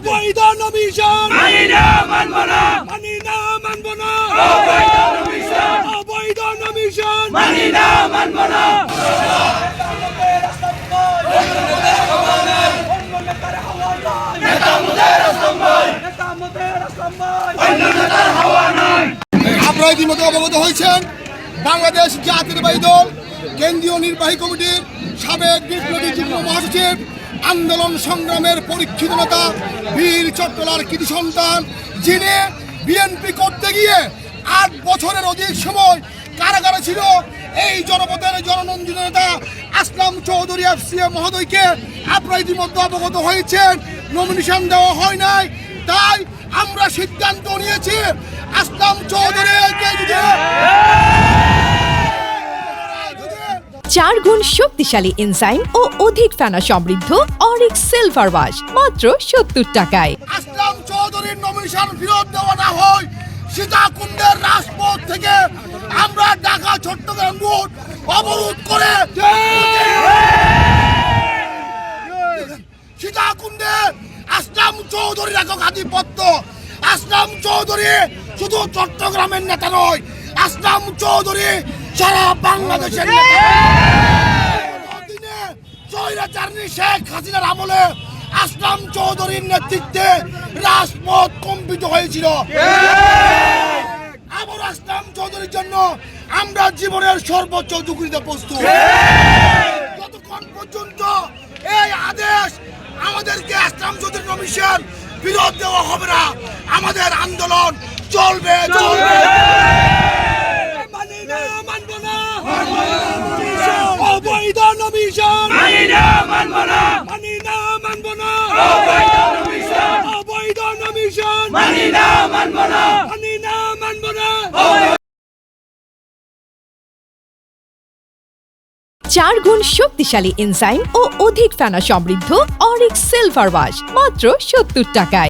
অবৈধ নমিশন। মানি না মানব না। মানি না মানব না। অবৈধ নমিশন। অবৈধ নমিশন। মানি না মানব না। আপনারা ইতিমধ্যে অবগত হয়েছেন বাংলাদেশ জাতীয়তাবাদী দল কেন্দ্রীয় নির্বাহী কমিটির সাবেক বিপ্লবী যুগ্ম মহাসচিব আন্দোলন সংগ্রামের পরীক্ষিত নেতা বীর চট্টলার কৃতি সন্তান, যিনি বিএনপি করতে গিয়ে আট বছরের অধিক সময় কারাগারে ছিল, এই জনপদের জননন্দিত নেতা আসলাম চৌধুরী এফসিএ মহোদয়কে আপনারা ইতিমধ্যে অবগত হয়েছেন। নমিনেশন দেওয়া হয় নাই, তাই আমরা সিদ্ধান্ত নিয়েছি, আসলাম চৌধুরীকে চার গুণ শক্তিশালী এনজাইম ও অধিক ফেনা সমৃদ্ধ অরিক সিলভার ওয়াশ মাত্র সত্তর টাকায়। আসলাম চৌধুরীর নমিনেশন ফেরত দেওয়া না হয় সীতাকুণ্ডের রাজপথ থেকে আমরা ঢাকা চট্টগ্রাম রোড অবরোধ করে সীতাকুণ্ডে আসলাম চৌধুরীর একক আধিপত্য। আসলাম চৌধুরী শুধু চট্টগ্রামের নেতা নয় আসলাম চৌধুরী সারা বাংলাদেশের শেখ হাসিনার আমলে আসলাম চৌধুরীর নেতৃত্বে রাজপথ কম্পিত হয়েছিল। আবার আসলাম চৌধুরীর জন্য আমরা জীবনের সর্বোচ্চ ঝুঁকিতে প্রস্তুত। যতক্ষণ পর্যন্ত এই আদেশ আমাদেরকে আসলাম চৌধুরী কমিশন বিরোধ দেওয়া হবে না আমাদের আন্দোলন চলবে। চলবে মানি না মানব না মানি না মানব না। মানি না মানব না। অবৈধ নমিশন অবৈধ নমিশন মানি না মানব না। মানি না মানব না। চার গুণ শক্তিশালী এনজাইম ও অধিক ফেনা সমৃদ্ধ অরিক সিলভার ওয়াশ মাত্র সত্তর টাকায়।